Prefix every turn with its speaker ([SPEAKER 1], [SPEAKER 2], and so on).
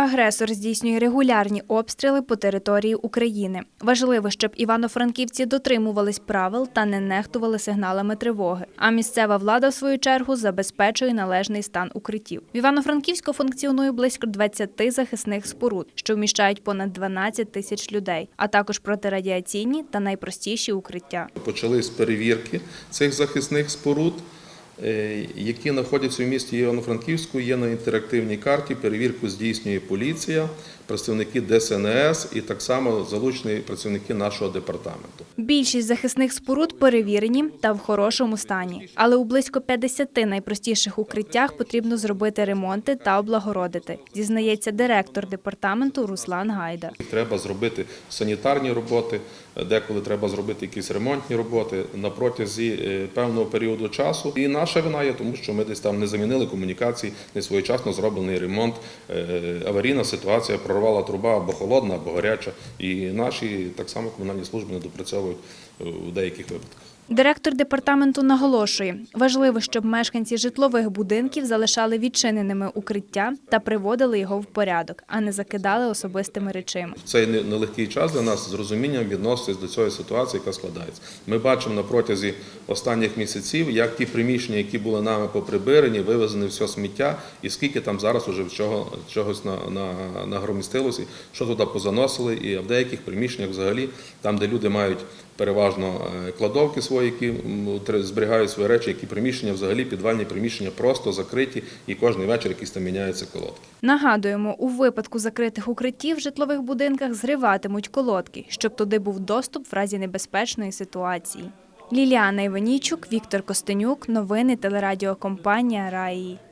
[SPEAKER 1] Агресор здійснює регулярні обстріли по території України. Важливо, щоб івано-франківці дотримувались правил та не нехтували сигналами тривоги. А місцева влада, в свою чергу, забезпечує належний стан укриттів. В Івано-Франківську функціонує близько 20 захисних споруд, що вміщають понад 12 тисяч людей, а також протирадіаційні та найпростіші укриття.
[SPEAKER 2] Почались перевірки цих захисних споруд, які знаходяться в місті Івано-Франківську. Є на інтерактивній карті. Перевірку здійснює поліція, представники ДСНС і так само залучені працівники нашого департаменту.
[SPEAKER 1] Більшість захисних споруд перевірені та в хорошому стані, але у близько 50 найпростіших укриттях потрібно зробити ремонти та облагородити, зізнається директор департаменту Руслан Гайда.
[SPEAKER 2] Треба зробити санітарні роботи, деколи треба зробити якісь ремонтні роботи на протязі е, певного періоду часу. І наша вина є, тому що ми десь там не замінили комунікації, не своєчасно зроблений ремонт. Е, Аварійна ситуація прорвала труба або холодна, або гаряча. І наші так само комунальні служби не допрацьовують е, в деяких випадках.
[SPEAKER 1] Директор департаменту наголошує, важливо, щоб мешканці житлових будинків залишали відчиненими укриття та приводили його в порядок, а не закидали особистими речима.
[SPEAKER 2] В цей не- нелегкий час для нас з розумінням відноситись до цієї ситуації, яка складається. Ми бачимо на протязі останніх місяців, як ті приміщення, які були нами поприбирані, вивезені все сміття, і скільки там зараз уже чого, чогось на, на, нагромістилося, що туди позаносили, і в деяких приміщеннях взагалі, там, де люди мають переважно е, кладовки свої, які зберігають свої речі, які приміщення взагалі підвальні приміщення просто закриті, і кожен вечір якісь там міняються колодки.
[SPEAKER 1] Нагадуємо, у випадку закритих укриттів в житлових будинках зриватимуть колодки, щоб туди був доступ в разі небезпечної ситуації. Ліліана Іванійчук, Віктор Костенюк. Новини телерадіокомпанія Раї.